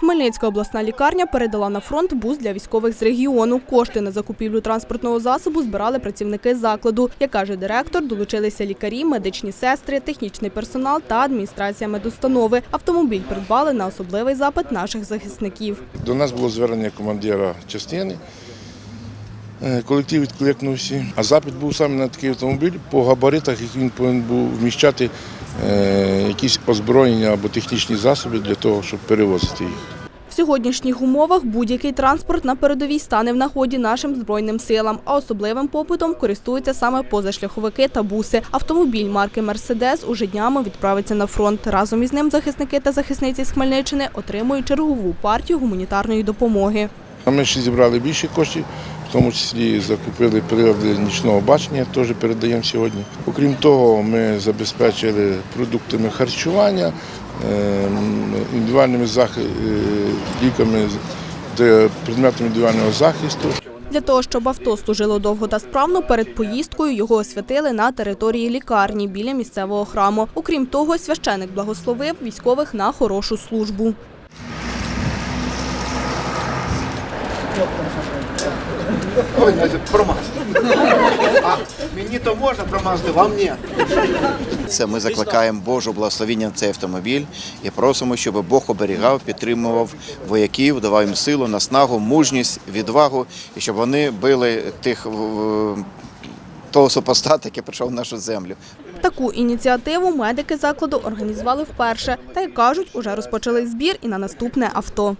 Хмельницька обласна лікарня передала на фронт бус для військових з регіону. Кошти на закупівлю транспортного засобу збирали працівники закладу. Як каже директор, долучилися лікарі, медичні сестри, технічний персонал та адміністрація медустанови. Автомобіль придбали на особливий запит наших захисників. До нас було звернення командира частини. Е, Колектив відкликнувся, а запит був саме на такий автомобіль по габаритах, який він повинен був вміщати е, якісь озброєння або технічні засоби для того, щоб перевозити їх. В сьогоднішніх умовах будь-який транспорт на передовій стане в нагоді нашим збройним силам, а особливим попитом користуються саме позашляховики та буси. Автомобіль марки Мерседес уже днями відправиться на фронт. Разом із ним захисники та захисниці з Хмельниччини отримують чергову партію гуманітарної допомоги. Ми ще зібрали більше коштів, в тому числі закупили прилади нічного бачення, теж передаємо сьогодні. Окрім того, ми забезпечили продуктами харчування, е, індивідуальними е, ліками, предметами індивідуального захисту. Для того, щоб авто служило довго та справно, перед поїздкою його освятили на території лікарні біля місцевого храму. Окрім того, священик благословив військових на хорошу службу. Ой, промазати. А мені то можна промазати, вам ні. Це ми закликаємо Божу благословіння на цей автомобіль і просимо, щоб Бог оберігав, підтримував вояків, давав їм силу, наснагу, мужність, відвагу, і щоб вони били тих того супостата, який прийшов в нашу землю. Таку ініціативу медики закладу організували вперше та, як кажуть, уже розпочали збір і на наступне авто.